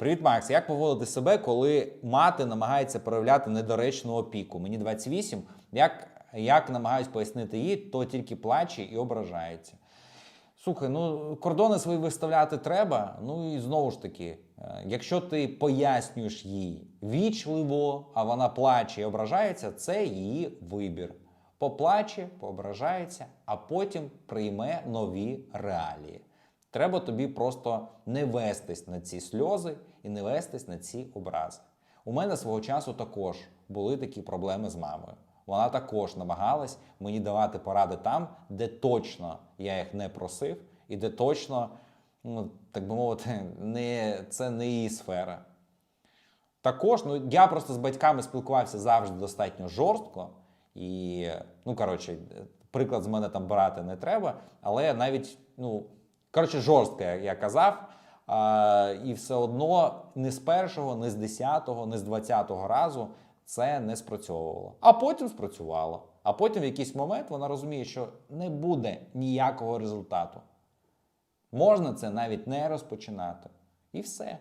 Привіт, Макс. Як поводити себе, коли мати намагається проявляти недоречну опіку? Мені 28. Як, як намагаюсь пояснити їй, то тільки плаче і ображається. Слухай, ну кордони свої виставляти треба. Ну і знову ж таки, е, якщо ти пояснюєш їй вічливо, а вона плаче і ображається, це її вибір. Поплаче, поображається, а потім прийме нові реалії. Треба тобі просто не вестись на ці сльози і не вестись на ці образи. У мене свого часу також були такі проблеми з мамою. Вона також намагалась мені давати поради там, де точно я їх не просив, і де точно, ну так би мовити, не, це не її сфера. Також, ну я просто з батьками спілкувався завжди достатньо жорстко. І, ну коротше, приклад з мене там брати не треба, але навіть, ну, коротше, жорстко як я казав. А, і все одно не з першого, не з десятого, не з двадцятого разу це не спрацьовувало. А потім спрацювало. А потім в якийсь момент вона розуміє, що не буде ніякого результату. Можна це навіть не розпочинати. І все.